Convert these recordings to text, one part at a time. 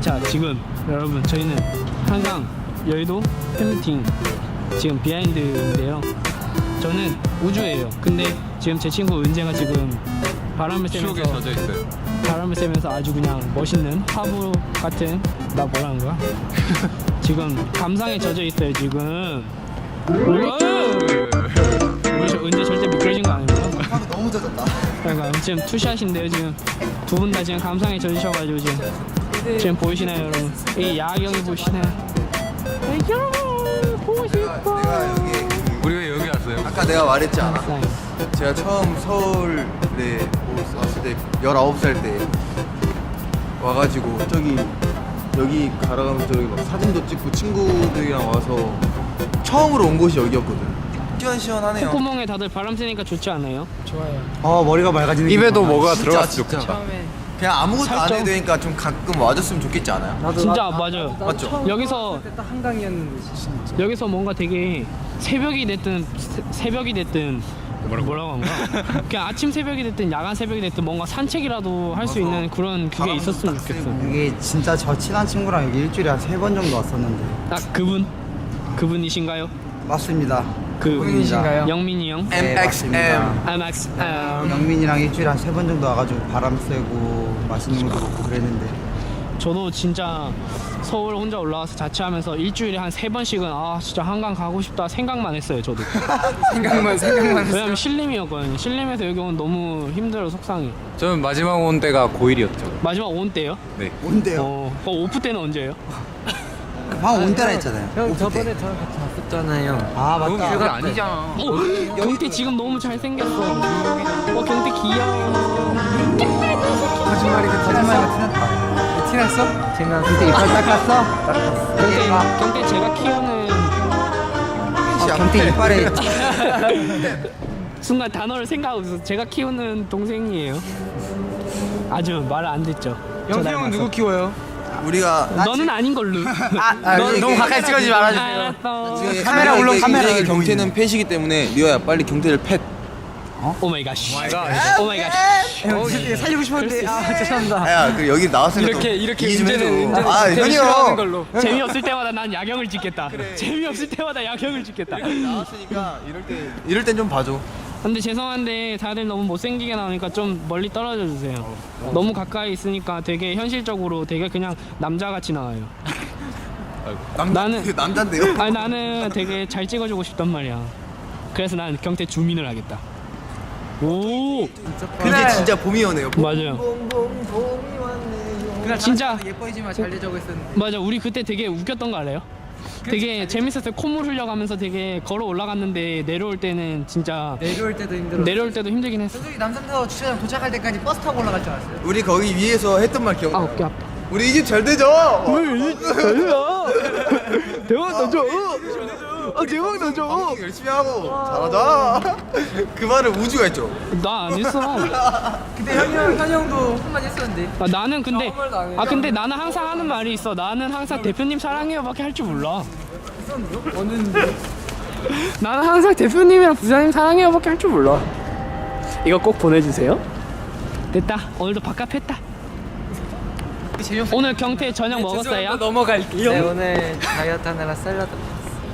자 지금 여러분 저희는 한강 여의도 팬미팅 지금 비하인드인데요. 저는 우주예요. 근데 지금 제 친구 은재가 지금 바람을 추억에 쐬면서 젖어 있어요. 바람을 쐬면서 아주 그냥 멋있는 화보 같은 나 뭐라는 거야? 지금 감상에 젖어 있어요 지금. 저 은재 절대 미끄러진 거 아닙니다 방금 너무 젖었다. 그러니까 지금 투샷인데요 지금. 두 분 다 지금 감상에 젖으셔가지고 지금 지금 보이시나요 여러분 이 야경이 보이시나요 야경 보고 싶어 내가 여기 우리 왜 여기 왔어요? 아까 내가 말했지 않아? 네. 제가 처음 서울에 왔을 때 19살 때 와가지고 저기 여기 가라가면서 저기 막 사진도 찍고 친구들이랑 와서 처음으로 온 곳이 여기였거든. 시원시원하네요. 콧구멍에 다들 바람 쐬니까 좋지 않아요? 어 머리가 맑아지는 입에도 뭐가 들어갔으면 진짜. 좋겠다. 그냥 아무것도 안 살짝. 해도 되니까 좀 가끔 와줬으면 좋겠지 않아요? 진짜 맞아요 맞죠? 여기서 여기서 뭔가 되게 새벽이 됐든 새- 새벽이 됐든 뭐라고 한 거야? 그냥 아침 새벽이 됐든 야간 새벽이 됐든 뭔가 산책이라도 할 수 있는 그런 그게 바람도 있었으면 딱 좋겠어. 이게 진짜 저 친한 친구랑 여기 일주일에 한 세 번 정도 왔었는데 딱 그분 그분이신가요? 맞습니다 그 그분이신가요? 영민이 형. 네, 맞습니다. MX 음, 영민이랑 일주일에 한 세 번 정도 와가지고 바람 쐬고 맛있는 것도 먹고 그랬는데 저도 진짜 서울 혼자 올라와서 자취하면서 일주일에 한 세 번씩은 아 진짜 한강 가고 싶다 생각만 했어요 저도. 생각만 생각만 왜냐면 신림이었거든요. 신림에서 여기 오면 너무 힘들어 속상해. 저는 마지막 온 때가 고1이었죠. 마지막 온 때요? 네. 온대요 어, 어 오프 때는 언제예요? 방금 온 때라 했잖아요 형 저번에 저랑 같이 왔 었잖아요. 아 그건 맞다 그게 아니잖아. 어, 경태 지금 너무 잘생겼어. 어, 경태 귀여워. 거짓말이 그 거짓말이 티났다 티났어? 제가 근데 이빨 닦았어? 경태, 경태 제가 키우는 어, 경태 이빨에 순간 단어를 생각하고 있어. 제가 키우는 동생이에요. 아주 말 안 듣죠. 저 영태 형은. 누구 키워요? 우리가 너는 아닌 걸로. 아, 너는 너무 가까이 찍어주지 말아주세요 알았어. 지금 카메라 물론 이게- 카메라. 경태는 펫이기 때문에 리오야 빨리 경태를 펫. 오 마이 갓. 오 마이 갓. 형 살리고 싶었는데 아 죄송합니다 아야 그 여기 나왔으니까 이렇게 좀 이렇게. 은재는 아 제일 현이 싫어하는 형. 걸로. 재미없을 때마다 난 야경을 찍겠다. 재미없을 때마다 야경을 찍겠다. 나왔으니까 이럴 때 이럴 땐 좀 봐줘. 근데 죄송한데 다들 너무 못생기게 나오니까 좀 멀리 떨어져 주세요. 너무 가까이 있으니까 되게 현실적으로 되게 그냥 남자같이 나와요. 남자, 나는- 남잔데요? 아니 나는 되게 잘 찍어주고 싶단 말이야. 그래서 난 경태 주민을 하겠다. 오 그게 진짜 봄이 오네요. 봄. 맞아요. 그날 진짜. 예뻐지만 잘 되자고 했었는데. 맞아 우리 그때 되게 웃겼던 거 알아요? 되게 재밌었어요. 콧물 흘려가면서 되게 걸어 올라갔는데 내려올 때는 진짜 내려올 때도 힘들어. 내려올 때도 힘들긴 했어. 저기 남산타워 주차장 도착할 때까지 버스 타고 올라갈 줄 알았어요. 우리 거기 위에서 했던 말 기억나? 아 어깨 아파. 우리 이 집 잘 되죠? 대박 너줘. 아 대박 너줘. 방송 열심히 하고 잘하자. 그 말을 우주가 했죠. 나 안 했어. 근데 현이 형, 현이 형도 한마디 했었는데. 아, 나는 근데 아무 말도 안 해. 아 근데 나는 항상 하는 말이 있어. 나는 항상 대표님 사랑해요밖에 할 줄 몰라. 왔는데. 나는 항상 대표님이랑 부장님 사랑해요밖에 할 줄 몰라. 이거 꼭 보내주세요. 됐다. 오늘도 바깥 했다. 재미없어. 오늘 경태 저녁 먹었어요? 넘어갈게요. 네 오늘 다이어트 하느라 샐러드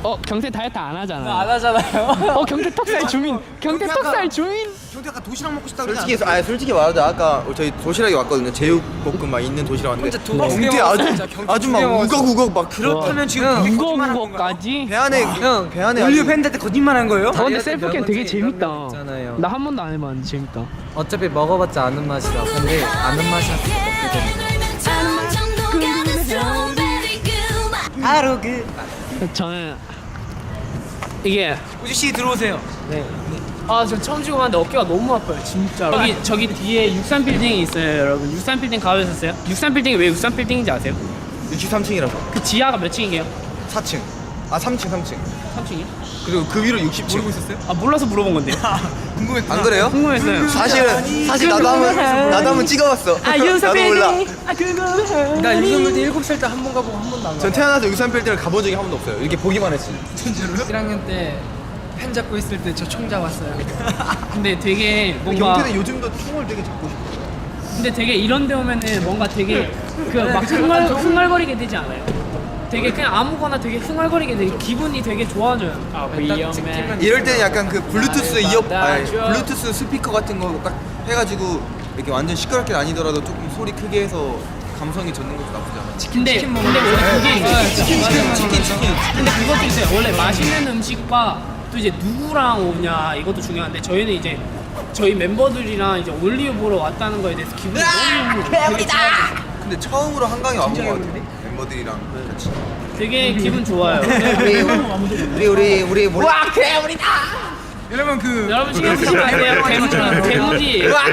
어 경태 다이어트 안 하잖아. 안 하잖아요. 어 경태 턱살 주민. 경태 턱살 주민. 경태 아까 도시락 먹고 싶다고 솔직히 아 솔직히 말하자 아까 저희 도시락이 왔거든요. 제육볶음 막 있는 도시락 왔는데 두개 경태 먹었어, 아주 두개 막 먹었어. 우걱우걱 막 그렇다면 지금 무거 무거까지. 배 안에 형, 배 안에 올류 팬들한테 거짓말 한 거예요? 어 근데 셀프캠 되게 재밌다. 이런 거 있잖아요. 나 한 번도 안 해봤는데 재밌다. 어차피 먹어봤자 아는 맛이라. 근데 아는 맛이 바로 그 저는 이게 우지 씨 들어오세요. 네. 아, 저 처음 지고 봤는데 어깨가 너무 아파요, 진짜. 저기 저기 뒤에 63 빌딩이 있어요, 여러분. 63 빌딩 가보셨어요? 63 빌딩이 왜 63 빌딩인지 아세요? 63층이라서 그 지하가 몇 층이에요? 4층. 아 3층 3층. 3층이요? 그리고 그 위로 60층. 모르고 있었어요? 아, 몰라서 물어본 건데요. 안 그래요? 궁금했어요. 사실은 사실 나도 한번 나도 한번 찍어봤어. 아, 63 나도 몰라. 빌딩. 아, 그거. 나 유성물 때 7살 때 한 번 가보고 한 번도 안전 가. 태어나서 63빌딩을 가본 적이 한 번도 없어요. 이렇게 보기만 했지. 1학년 때 펜 잡고 있을 때 저 총 잡았어요. 근데 되게 뭔가 경태는 요즘도 총을 되게 잡고 싶어. 근데 되게 이런 데 오면은 뭔가 되게 그막 흥얼, 흥얼거리게 되지 않아요? 되게 그냥 아무거나 되게 흥얼거리게 되게 기분이 되게 좋아져요. 아, 위험해. 이럴 때는 약간 그 블루투스 이어 아니 블루투스 스피커 같은 거 딱 해가지고 이렇게 완전 시끄럽게 아니더라도 조금 소리 크게 해서 감성이 젖는 것도 나쁘지 않아. 근데 근데 원래 그게 있어요. 치킨 치킨 치킨 치킨. 근데 그것도 있어요. 원래 맛있는 음식과 또 이제 누구랑 오냐 이것도 중요한데 저희는 이제 저희 멤버들이랑 이제 올리브 보러 왔다는 거에 대해서 기분이 너무 되게 좋아요. 근데 처음으로 한강에 와본 것 같아. 멤버들이랑 같이. 되게 기분 좋아요. 우리 우리 우리 우리 이러면 그 여러분 신경 쓰지 마세요. 괴물은 괴물이. 와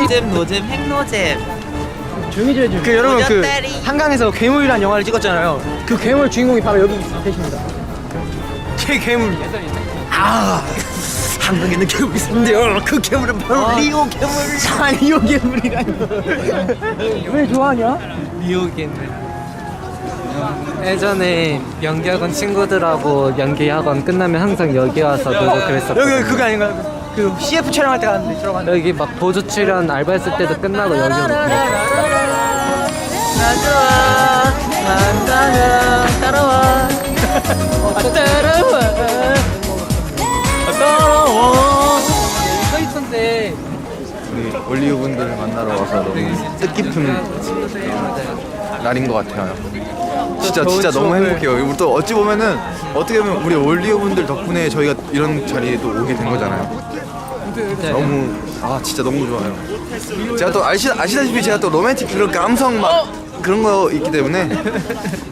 노잼 노잼 핵노잼 그 여러분 그 한강에서 괴물이란 영화를 찍었잖아요. 그 괴물 주인공이 바로 여기 계십니다. 제 괴물. 아 한강에는 괴물이 있는데요. 그 괴물은 바로 리오 괴물. 아 리오 괴물이라니. 왜 좋아하냐? 리오 괴물. 예전에 연기학원 친구들하고 연기학원 끝나면 항상 여기 와서 놀고 그랬었거든요. 여기 그거 아닌가? 그 CF 촬영할 때 갔는데 들어갔는데. 여기 막 보조 출연 알바했을 때도 끝나고 여기 오고 서 있던데. 우리 올리브 분들 만나러 와서 너무 뜻깊은 날인 것 같아요. 진짜 진짜 너무 행복해요. 우리 또 어찌 보면은 어떻게 보면 우리 올리브 분들 덕분에 저희가 이런 자리에 또 오게 된 거잖아요. 너무 아 진짜 너무 좋아요. 제가 또 아시 아시다시피 제가 또 로맨틱 그런 감성 막 그런 거 있기 때문에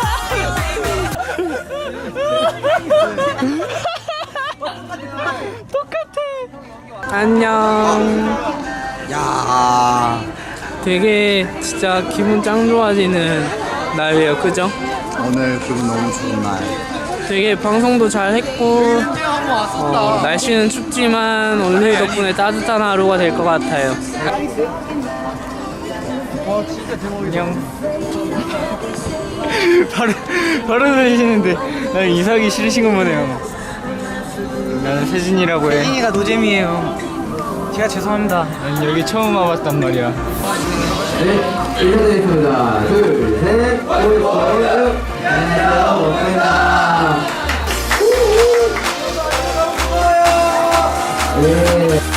안녕. 야 되게 진짜 기분 짱 좋아지는 날이에요, 그죠? 오늘 기분 너무 좋은 날 되게 방송도 잘 했고 어, 날씨는 춥지만 올리 덕분에 따뜻한 하루가 될 것 같아요. 바로 바로 들리시는데 난 이삭이 싫으신 것 보네요. 나는 세진이라고 해. 세진이가 노잼이에요. 제가 죄송합니다. 난 여기 처음 와봤단 말이야. 네,